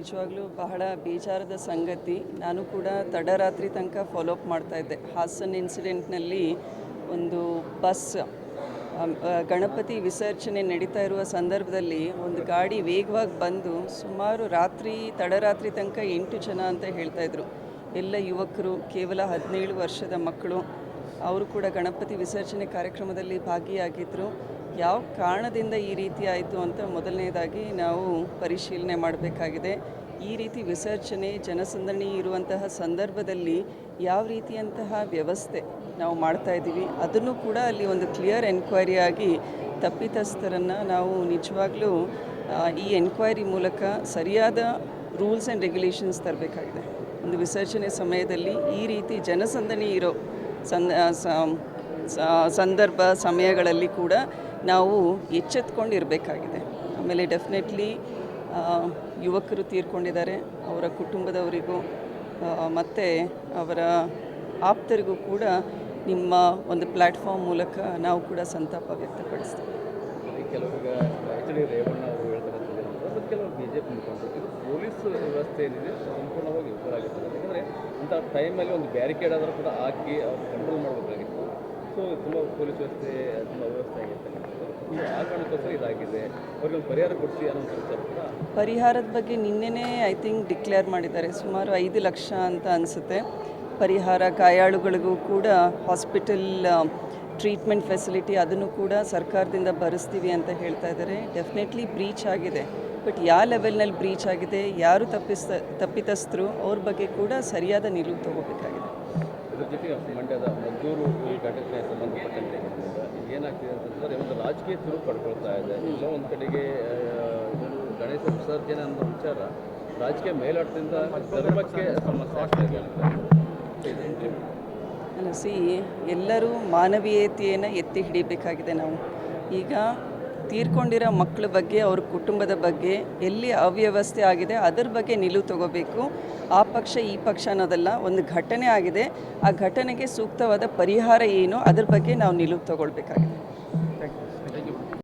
ನಿಜವಾಗ್ಲೂ ಬಹಳ ಬೇಜಾರದ ಸಂಗತಿ. ನಾನು ಕೂಡ ತಡರಾತ್ರಿ ತನಕ ಫಾಲೋಅಪ್ ಮಾಡ್ತಾ ಇದ್ದೆ. ಹಾಸನ್ ಇನ್ಸಿಡೆಂಟ್ನಲ್ಲಿ ಒಂದು ಬಸ್ ಗಣಪತಿ ವಿಸರ್ಜನೆ ನಡೀತಾ ಇರುವ ಸಂದರ್ಭದಲ್ಲಿ ಒಂದು ಗಾಡಿ ವೇಗವಾಗಿ ಬಂದು ಸುಮಾರು ರಾತ್ರಿ, ತಡರಾತ್ರಿ ತನಕ ಎಂಟು ಜನ ಅಂತ ಹೇಳ್ತಾ ಇದ್ರು. ಎಲ್ಲ ಯುವಕರು, ಕೇವಲ ಹದಿನೇಳು ವರ್ಷದ ಮಕ್ಕಳು, ಅವರು ಕೂಡ ಗಣಪತಿ ವಿಸರ್ಜನೆ ಕಾರ್ಯಕ್ರಮದಲ್ಲಿ ಭಾಗಿಯಾಗಿದ್ದರು ಯಾವ ಕಾರಣದಿಂದ ಈ ರೀತಿ ಆಯಿತು ಅಂತ ಮೊದಲನೇದಾಗಿ ನಾವು ಪರಿಶೀಲನೆ ಮಾಡಬೇಕಾಗಿದೆ. ಈ ರೀತಿ ವಿಸರ್ಜನೆ, ಜನಸಂದಣಿ ಇರುವಂತಹ ಸಂದರ್ಭದಲ್ಲಿ ಯಾವ ರೀತಿಯಂತಹ ವ್ಯವಸ್ಥೆ ನಾವು ಮಾಡ್ತಾ ಇದ್ದೀವಿ, ಅದನ್ನು ಕೂಡ ಅಲ್ಲಿ ಒಂದು ಕ್ಲಿಯರ್ ಎನ್ಕ್ವೈರಿ ಆಗಿ ತಪ್ಪಿತಸ್ಥರನ್ನು ನಾವು ನಿಜವಾಗ್ಲೂ ಈ ಎನ್ಕ್ವೈರಿ ಮೂಲಕ ಸರಿಯಾದ ರೂಲ್ಸ್ ಆ್ಯಂಡ್ ರೆಗ್ಯುಲೇಷನ್ಸ್ ತರಬೇಕಾಗಿದೆ. ಒಂದು ವಿಸರ್ಜನೆ ಸಮಯದಲ್ಲಿ ಈ ರೀತಿ ಜನಸಂದಣಿ ಇರೋ ಸಂದ ಸಂದರ್ಭ ಸಮಯಗಳಲ್ಲಿ ಕೂಡ ನಾವು ಎಚ್ಚೆತ್ಕೊಂಡಿರಬೇಕಾಗಿದೆ. ಆಮೇಲೆ ಡೆಫಿನೆಟ್ಲಿ ಯುವಕರು ತೀರ್ಕೊಂಡಿದ್ದಾರೆ. ಅವರ ಕುಟುಂಬದವರಿಗೂ ಮತ್ತು ಅವರ ಆಪ್ತರಿಗೂ ಕೂಡ ನಿಮ್ಮ ಒಂದು ಪ್ಲ್ಯಾಟ್ಫಾರ್ಮ್ ಮೂಲಕ ನಾವು ಕೂಡ ಸಂತಾಪ ವ್ಯಕ್ತಪಡಿಸ್ತೀವಿ. ಕೆಲವರು ಬಿ ಜೆ ಪಿ ಮುಖಂಡರು ಪೊಲೀಸ್ ವ್ಯವಸ್ಥೆ ಏನಿದೆ ಸಂಪೂರ್ಣವಾಗಿ ಯಾಕಂದರೆ ಅಂಥ ಟೈಮಲ್ಲಿ ಒಂದು ಬ್ಯಾರಿಕೇಡ್ ಆದರೂ ಕೂಡ ಹಾಕಿ ಕಂಟ್ರೋಲ್ ಮಾಡಬೇಕಾಗಿತ್ತು. ತುಂಬ ಪೊಲೀಸ್ ವ್ಯವಸ್ಥೆ ತುಂಬ ವ್ಯವಸ್ಥೆ ಆಗಿರ್ತಕ್ಕಂಥದ್ದು ಸೊ ಆ ಕಾರಣಕ್ಕೋಸ್ಕರ ಇದಾಗಿದೆ. ಅವ್ರಿಗೆ ಪರಿಹಾರ ಕೊಡಿಸಿ ಅನ್ನೋ ಒಂದು ಕೂಡ ಪರಿಹಾರದ ಬಗ್ಗೆ ನಿನ್ನೆನೇ ಐ ಥಿಂಕ್ ಡಿಕ್ಲೇರ್ ಮಾಡಿದ್ದಾರೆ. ಸುಮಾರು ಐದು ಲಕ್ಷ ಅಂತ ಅನಿಸುತ್ತೆ. ಪರಿಹಾರ ಗಾಯಾಳುಗಳಿಗೂ ಕೂಡ ಹಾಸ್ಪಿಟಲ್ ಟ್ರೀಟ್ಮೆಂಟ್ ಫೆಸಿಲಿಟಿ ಅದನ್ನು ಕೂಡ ಸರ್ಕಾರದಿಂದ ಭರಿಸ್ತೀವಿ ಅಂತ ಹೇಳ್ತಾ ಇದ್ದಾರೆ. ಡೆಫಿನೆಟ್ಲಿ ಬ್ರೀಚ್ ಆಗಿದೆ. ಬಟ್ ಯಾವ ಲೆವೆಲ್ನಲ್ಲಿ ಬ್ರೀಚ್ ಆಗಿದೆ ಯಾರು ತಪ್ಪಿಸ್ ತಪ್ಪಿತಸ್ಥರು ಅವ್ರ ಬಗ್ಗೆ ಕೂಡ ಸರಿಯಾದ ನಿಲುವು ತಗೋಬೇಕಾಗಿದೆ. ಜೊತೆಗೆ ಮಂಡ್ಯದ ಮದ್ದೂರು ಅಂತಂದರೆ ಒಂದು ರಾಜಕೀಯ ತಿರುವು ಪಡ್ಕೊಳ್ತಾ ಇದೆ. ಎಲ್ಲೋ ಒಂದು ಕಡೆಗೆ ಗಣೇಶ ವಿಸರ್ಜನೆ ಅನ್ನೋ ವಿಚಾರ ರಾಜಕೀಯ ಮೇಲಾಟದಿಂದ ಧರ್ಮಕ್ಕೆ ಸಮಸ್ಯೆ ಆಗ್ತಾ ಇದೆ ಸಿ ಎಲ್ಲರೂ ಮಾನವೀಯತೆಯನ್ನು ಎತ್ತಿ ಹಿಡಿಬೇಕಾಗಿದೆ ನಾವು. ಈಗ ತೀರ್ಕೊಂಡಿರೋ ಮಕ್ಕಳ ಬಗ್ಗೆ, ಅವ್ರ ಕುಟುಂಬದ ಬಗ್ಗೆ ಎಲ್ಲಿ ಅವ್ಯವಸ್ಥೆ ಆಗಿದೆ, ಅದರ ಬಗ್ಗೆ ನಿಲುವು ತಗೋಬೇಕು. ಆ ಪಕ್ಷ, ಈ ಪಕ್ಷ ಅನ್ನೋದಲ್ಲ ಒಂದು ಘಟನೆ ಆಗಿದೆ. ಆ ಘಟನೆಗೆ ಸೂಕ್ತವಾದ ಪರಿಹಾರ ಏನು, ಅದ್ರ ಬಗ್ಗೆ ನಾವು ನಿಲುವು ತಗೊಳ್ಬೇಕಾಗಿದೆ.